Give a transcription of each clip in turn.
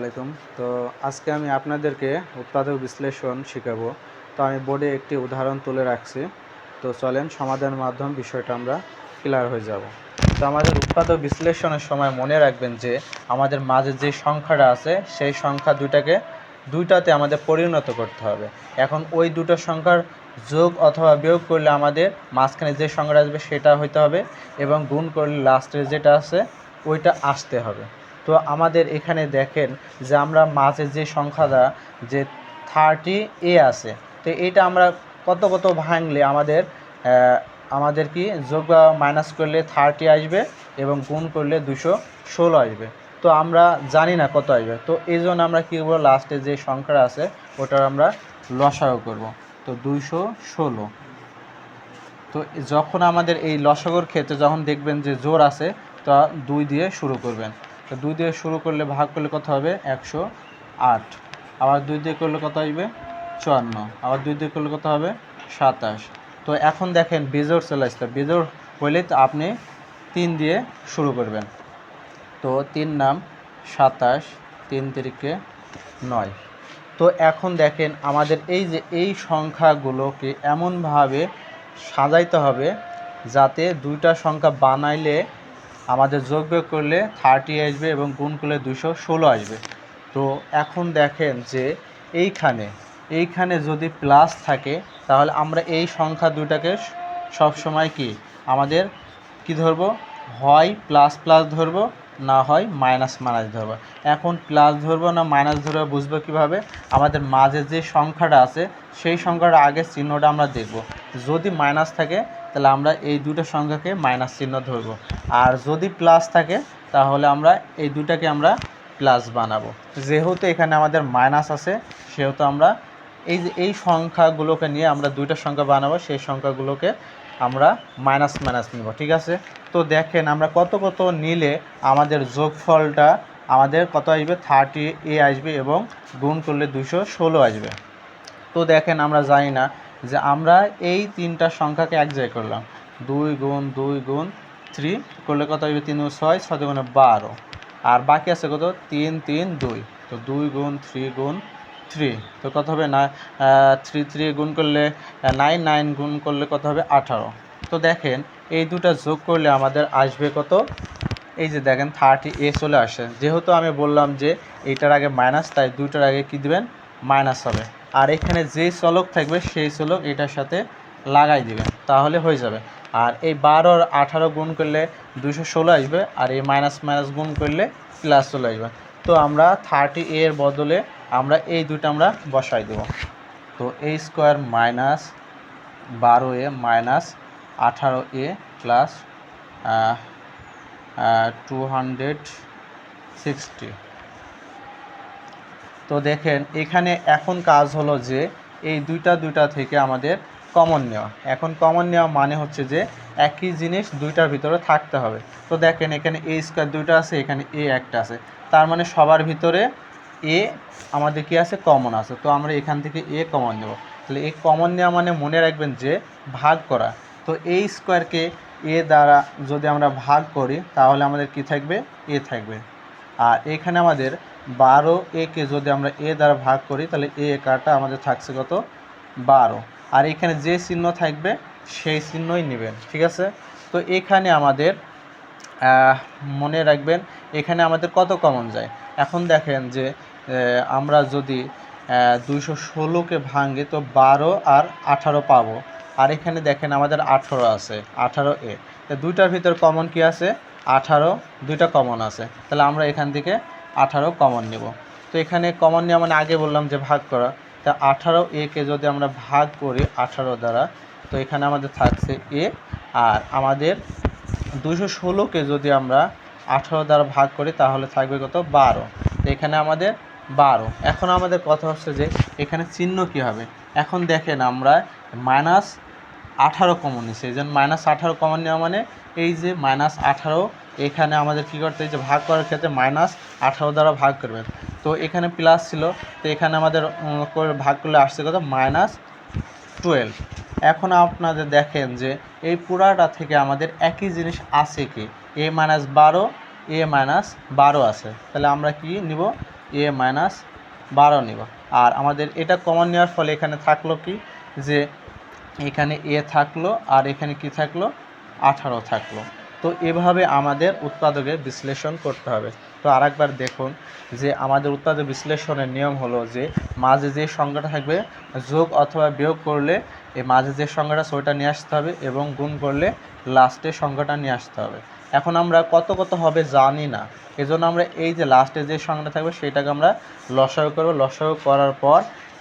আলাইকুম। তো আজকে আমি আপনাদেরকে উৎপাদক বিশ্লেষণ শেখাবো। তো আমি বোর্ডে একটি উদাহরণ তুলে রাখছি। তো চলেন সমাধানের মাধ্যম বিষয়টা আমরা ক্লিয়ার হয়ে যাব। তো আমাদের উৎপাদক বিশ্লেষণের সময় মনে রাখবেন যে, আমাদের মাঝে যে সংখ্যাটা আছে, সেই সংখ্যা দুইটাকে দুইটাতে আমাদের পরিণত করতে হবে। এখন ওই দুটো সংখ্যার যোগ অথবা বিয়োগ করলে আমাদের মাঝখানে যে সংখ্যাটা আসবে সেটা হইতে হবে এবং গুণ করলে লাস্টে যেটা আছে, ওইটা আসতে হবে। তো আমাদের এখানে দেখেন যে আমরা মাঝে যে সংখ্যাটা, যে থার্টি এ আছে, তো এটা আমরা কত কত ভাঙলে আমাদের আমাদের কি যোগ বা মাইনাস করলে থার্টি আসবে এবং গুণ করলে দুশো ষোলো আসবে। তো আমরা জানি না কত আসবে। তো এই জন্য আমরা কী করব লাস্টে যে সংখ্যাটা আছে ওটার আমরা লসাগু করব। তো দুইশো ষোলো। তো যখন আমাদের এই লসাগর ক্ষেত্রে যখন দেখবেন যে জোর আছে, তা দুই দিয়ে শুরু করবেন। তো দুই দিয়ে শুরু করলে ভাগ করলে কত হবে? একশো আট। আবার দুই দিয়ে করলে কত আসবে? চুয়ান্ন। আবার দুই দিয়ে করলে কত হবে? সাতাশ। তো এখন দেখেন বেজোর চলে আসতে বেজোর হইলে তো আপনি তিন দিয়ে শুরু করবেন। তো তিন নাম সাতাশ, তিন তিরিকে নয়। তো এখন দেখেন আমাদের এই যে এই সংখ্যাগুলোকে এমনভাবে সাজাইতে হবে যাতে দুইটা সংখ্যা বানাইলে আমাদের যোগ বিয়োগ করলে থার্টি আসবে এবং গুণ করলে দুশো ষোলো আসবে। তো এখন দেখেন যে এইখানে এইখানে যদি প্লাস থাকে, তাহলে আমরা এই সংখ্যা দুটাকে সব সময় কি? আমাদের কি ধরবো? হয় প্লাস প্লাস ধরবো, না হয় মাইনাস মাইনাস ধরবো। এখন প্লাস ধরবো না মাইনাস ধরবো বুঝব কীভাবে? আমাদের মাঝে যে সংখ্যাটা আছে, সেই সংখ্যাটা আগের চিহ্নটা আমরা দেখব। যদি মাইনাস থাকে তাহলে আমরা এই দুটো সংখ্যাকে মাইনাস চিহ্ন ধরবো। আর যদি প্লাস থাকে, তাহলে আমরা এই দুটাকে আমরা প্লাস বানাবো। যেহেতু এখানে আমাদের মাইনাস আছে, সেহেতু আমরা এই যে, এই সংখ্যাগুলোকে নিয়ে আমরা দুইটা সংখ্যা বানাবো, সেই সংখ্যাগুলোকে আমরা মাইনাস মাইনাস নিব, ঠিক আছে? তো দেখেন, আমরা কত কত নিলে আমাদের যোগফলটা আমাদের কত আসবে? থার্টি এ আসবে এবং গুণ করলে দুশো ষোলো আসবে। তো দেখেন, আমরা জানি না যে আমরা এই তিনটা সংখ্যাকে এক জায়গায় করলাম। দুই গুণ দুই গুণ থ্রি করলে কত হবে তিন ছয় ছয় গুণে বারো। আর বাকি আছে কত? তিন তিন, দুই। তো দুই গুণ থ্রি গুণ থ্রি। তো কত হবে? না থ্রি থ্রি গুণ করলে নাইন নাইন গুণ করলে কত হবে? আঠারো। তো দেখেন, এই দুটা যোগ করলে আমাদের আসবে কত? এই যে দেখেন থার্টি এ চলে আসে। যেহেতু আমি বললাম যে এইটার আগে মাইনাস তাই দুইটার আগে কী দেবেন? মাইনাস হবে। আর এখানে যেই চলক থাকবে, সেই চলক এটার সাথে লাগাই দিবেন, তাহলে হয়ে যাবে। আর এই বারো আর আঠারো গুণ করলে দুশো ষোলো আসবে, আর এই মাইনাস মাইনাস গুণ করলে প্লাস চলে আসবে। তো আমরা থার্টি এর বদলে আমরা এই দুটো আমরা বসাই দেব। তো এই স্কোয়ার মাইনাস বারো এ মাইনাস আঠারো A plus two hundred sixty. তো দেখেন, এখানে এখন কাজ হলো যে এই দুইটা দুইটা থেকে আমাদের কমন নেওয়া। এখন কমন নেওয়া মানে হচ্ছে যে একই জিনিস দুইটার ভিতরে থাকতে হবে। তো দেখেন, এখানে এ স্কোয়ার দুইটা আছে, এখানে এ একটা আছে। তার মানে সবার ভিতরে এ আমাদের কি আছে? কমন আছে। তো আমরা এখান থেকে এ কমন নেব। তাহলে এই কমন নেওয়া মানে মনে রাখবেন যে ভাগ করা। তো এই স্কোয়ারকে এ দ্বারা যদি আমরা ভাগ করি, তাহলে আমাদের কি থাকবে? এ থাকবে। আর এখানে আমাদের বারো একে যদি আমরা এ দ্বারা ভাগ করি, তাহলে এ কাটা আমাদের থাকছে কত? বারো। আর এখানে যে চিহ্ন থাকবে, সেই চিহ্নই নেবেন, ঠিক আছে? তো এখানে আমাদের মনে রাখবেন, এখানে আমাদের কত কমন যায়? এখন দেখেন যে আমরা যদি দুইশো ষোলোকে ভাঙি, তো বারো আর আঠারো পাবো। আর এখানে দেখেন আমাদের আঠারো আছে, আঠারো এ। দুইটার ভিতর কমন কি আছে? আঠারো, দুইটা কমন আছে। তাহলে আমরা এখান থেকে আঠারো কমন নেব। তো এখানে কমন নেওয়া মানে আগে বললাম যে ভাগ করা। তা আঠারো একে যদি আমরা ভাগ করি আঠারো দ্বারা, তো এখানে আমাদের থাকছে এ আর আমাদের দুশো ষোলোকে যদি আমরা আঠারো দ্বারা ভাগ করি, তাহলে থাকবে কত? বারো। তো এখানে আমাদের বারো। এখন আমাদের কথা হচ্ছে যে এখানে চিহ্ন কী হবে? এখন দেখেন আমরা মাইনাস আঠারো কমন নিচ্ছে এই জন্য মাইনাস আঠারো কমন নেওয়া মানে এই যে মাইনাস আঠারো এখানে আমাদের কী করতে যে ভাগ করার ক্ষেত্রে মাইনাস আঠারো দ্বারা ভাগ করবেন। তো এখানে প্লাস ছিল, তো এখানে আমাদের ভাগ করলে আসছে কত? মাইনাস টুয়েলভ এখন আপনাদের দেখেন যে এই পুরাটা থেকে আমাদের একই জিনিস আছে কি? এ মাইনাস বারো এ মাইনাস বারো আছে। তাহলে আমরা কি নিব? এ মাইনাস বারো নিব। আর আমাদের এটা কমন নেওয়ার ফলে এখানে থাকল কি? যে এখানে এ থাকল, আর এখানে কি থাকল? আঠারো থাকল। তো এভাবে আমাদের উৎপাদকে বিশ্লেষণ করতে হবে। তো আরেকবার দেখুন যে আমাদের উৎপাদক বিশ্লেষণের নিয়ম হলো যে মাঝে যে সংখ্যাটা থাকবে, যোগ অথবা বিয়োগ করলে এই মাঝে যে সংখ্যাটা সেটা নিয়ে আসতে হবে এবং গুণ করলে লাস্টে সংখ্যাটা নিয়ে আসতে হবে। এখন আমরা কত কত হবে জানি না। এজন্য আমরা এই যে লাস্টে যে সংখ্যাটা থাকবে সেটাকে আমরা লসাগু করব। লসাগু করার পর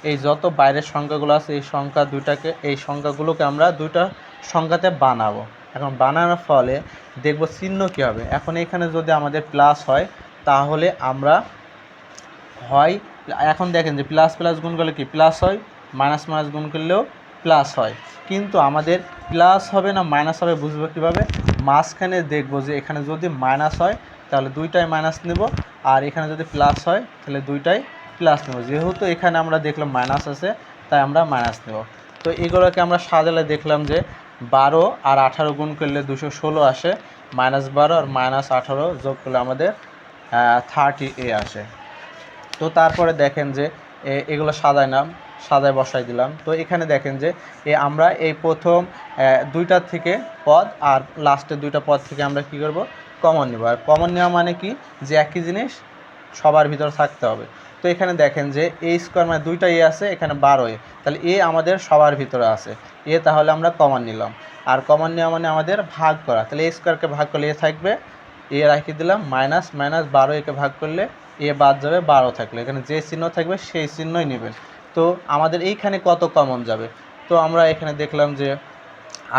এই যত বাইরের সংখ্যাগুলো আছে, এই সংখ্যা দুইটাকে, এই সংখ্যাগুলোকে আমরা দুইটা সংখ্যাতে বানাবো। এখন বানানোর ফলে দেখব চিহ্ন কী হবে। এখন এখানে যদি আমাদের প্লাস হয়, তাহলে আমরা হয়, এখন দেখেন যে প্লাস প্লাস গুণ করলে কি? প্লাস হয় মাইনাস মাইনাস গুণ করলেও প্লাস হয়। কিন্তু আমাদের প্লাস হবে না মাইনাস হবে বুঝব কীভাবে? মাঝখানে দেখব যে এখানে যদি মাইনাস হয়, তাহলে দুইটাই মাইনাস নেব। আর এখানে যদি প্লাস হয়, তাহলে দুইটাই প্লাস নেব। যেহেতু এখানে আমরা দেখলাম মাইনাস আছে, তাই আমরা মাইনাস নেব। তো এগুলোকে আমরা সাজালে দেখলাম যে বারো আর আঠারো গুণ করলে দুশো ষোলো আসে। মাইনাস বারো আর মাইনাস আঠারো যোগ করলে আমাদের থার্টি এ আসে। তো তারপরে দেখেন যে এগুলো নাম সাজায় বসাই দিলাম। তো এখানে দেখেন যে এ আমরা এই প্রথম আহ, দুইটার থেকে পদ আর লাস্টের দুইটা পদ থেকে আমরা কি করব? কমন নেব। আর কমন নেওয়া মানে কি? যে একই জিনিস সবার ভিতর থাকতে হবে। তো এখানে দেখেন যে এ স্কোয়ার মানে দুইটা এ আছে, এখানে বারো এ তাহলে এ আমাদের সবার ভিতরে আছে। এ তাহলে আমরা কমন নিলাম। আর কমন নেওয়া মানে আমাদের ভাগ করা। তাহলে এ স্কোয়ারকে ভাগ করলে এ থাকবে। এ রাখি দিলাম মাইনাস মাইনাস বারো একে ভাগ করলে এ বাদ যাবে বারো থাকলে। এখানে যে চিহ্ন থাকবে সেই চিহ্নই নেবেন। তো আমাদের এইখানে কত কমন যাবে? তো আমরা এখানে দেখলাম যে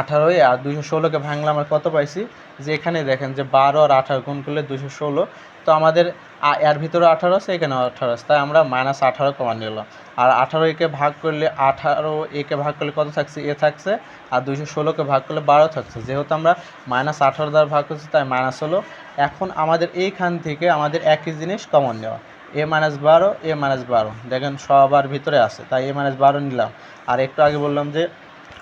আঠারোই আর দুশো ষোলোকে ভাঙলাম আর কত পাইছি? যে এখানে দেখেন যে বারো আর আঠারো গুণ করলে দুশো ষোলো। তো আমাদের আ- এর ভিতরে আঠারো আছে এখানে আঠারো। আছে তাই আমরা মাইনাস আঠারো কমান নিলাম। আর আঠারো একে ভাগ করলে আঠারো একে ভাগ করলে কত থাকছে? এ থাকছে। আর দুশো ষোলোকে ভাগ করলে বারো থাকছে। যেহেতু আমরা মাইনাস আঠারো দ্বারা ভাগ করছি, তাই মাইনাস হলো। এখন আমাদের এইখান থেকে আমাদের একই জিনিস কমন নেওয়া। এ মাইনাস বারো, এ মাইনাস বারো। দেখেন সবার ভিতরে আছে। তাই এ মাইনাস বারো নিলাম। আর একটু আগে বললাম যে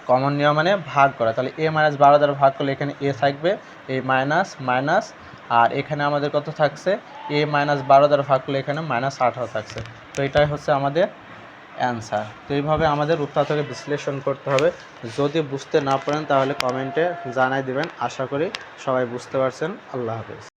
কমন নেওয়া মানে ভাগ করা। তাহলে এ মাইনাস বারো দ্বারা ভাগ করলে এখানে এ থাকবে। এ মাইনাস মাইনাস আর এখানে আমাদের কত থাকছে? এ মাইনাস বারো দ্বারা ভাগ করলে এখানে মাইনাস আঠারো থাকছে। তো এটাই হচ্ছে আমাদের অ্যান্সার তো এইভাবে আমাদের উত্তর থেকে বিশ্লেষণ করতে হবে। যদি বুঝতে না পারেন তাহলে কমেন্টে জানাই দেবেন। আশা করি সবাই বুঝতে পারছেন। আল্লাহ হাফেজ।